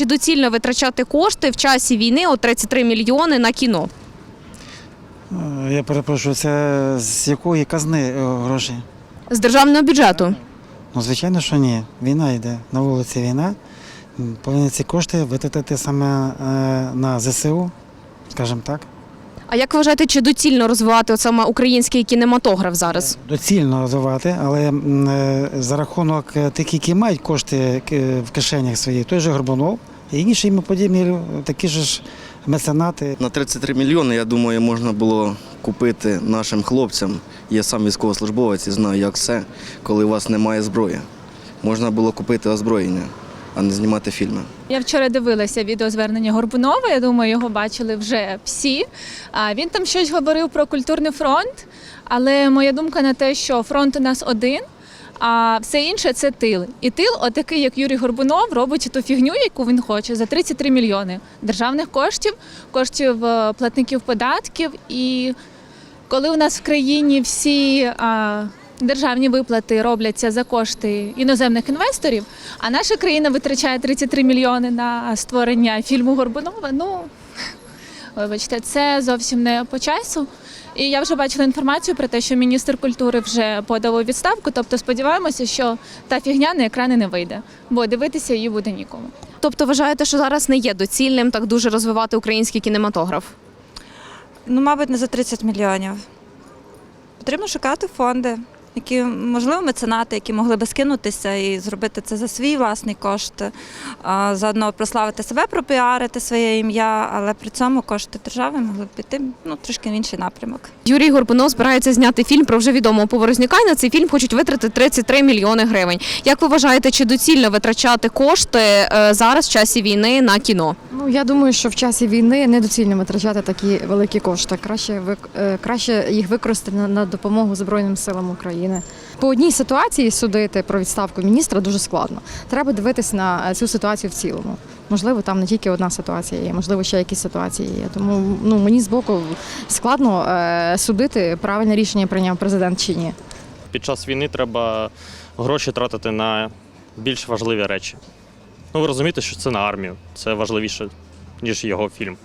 чи доцільно витрачати кошти в часі війни от 33 мільйони на кіно? Е, Я перепрошую, це з якої казни е, гроші? З державного бюджету. Ну, звичайно, що ні. Війна йде. На вулиці війна. Повинні ці кошти витратити саме е, на ЗСУ, скажімо так. А як вважаєте, чи доцільно розвивати от саме український кінематограф зараз? Доцільно розвивати, але за рахунок тих, які мають кошти в кишенях своїх, той же Горбунов і інші йому подібні такі ж меценати. На 33 мільйони, я думаю, можна було купити нашим хлопцям. Я сам військовослужбовець і знаю, як все, коли у вас немає зброї. Можна було купити озброєння, а не знімати фільми. Я вчора дивилася відеозвернення Горбунова. Я думаю, його бачили вже всі. А він там щось говорив про культурний фронт, але моя думка на те, що фронт у нас один. А все інше це тил. І тил, отакий, як Юрій Горбунов, робить ту фігню, яку він хоче, за 33 мільйони державних коштів, коштів е, платників податків. І коли у нас в країні всі а, державні виплати робляться за кошти іноземних інвесторів, а наша країна витрачає 33 мільйони на створення фільму Горбунова. Ну вибачте, це зовсім не по часу. І я вже бачила інформацію про те, що міністр культури вже подав у відставку. Тобто сподіваємося, що та фігня на екрани не вийде, бо дивитися її буде нікому. Тобто вважаєте, що зараз не є доцільним так дуже розвивати український кінематограф? Ну, мабуть, не за 30 мільйонів. Потрібно шукати фонди, які, можливо, меценати, які могли би скинутися і зробити це за свій власний кошт, заодно прославити себе, пропіарити своє ім'я, але при цьому кошти держави могли б піти ну, трошки в інший напрямок. Юрій Горбунов збирається зняти фільм про вже відомого Поворознюка. І на цей фільм хочуть витратити 33 мільйони гривень. Як ви вважаєте, чи доцільно витрачати кошти е, зараз в часі війни на кіно? Я думаю, що в часі війни недоцільно витрачати такі великі кошти. Краще е, краще їх використати на, на допомогу Збройним силам України. По одній ситуації судити про відставку міністра дуже складно. Треба дивитися на е, цю ситуацію в цілому. Можливо, там не тільки одна ситуація є, можливо, ще якісь ситуації є. Тому ну мені з боку складно е, судити правильне рішення прийняв президент чи ні. під час війни треба гроші тратити на більш важливі речі. Ну, ви розумієте, що це на армію. Це важливіше, ніж його фільм.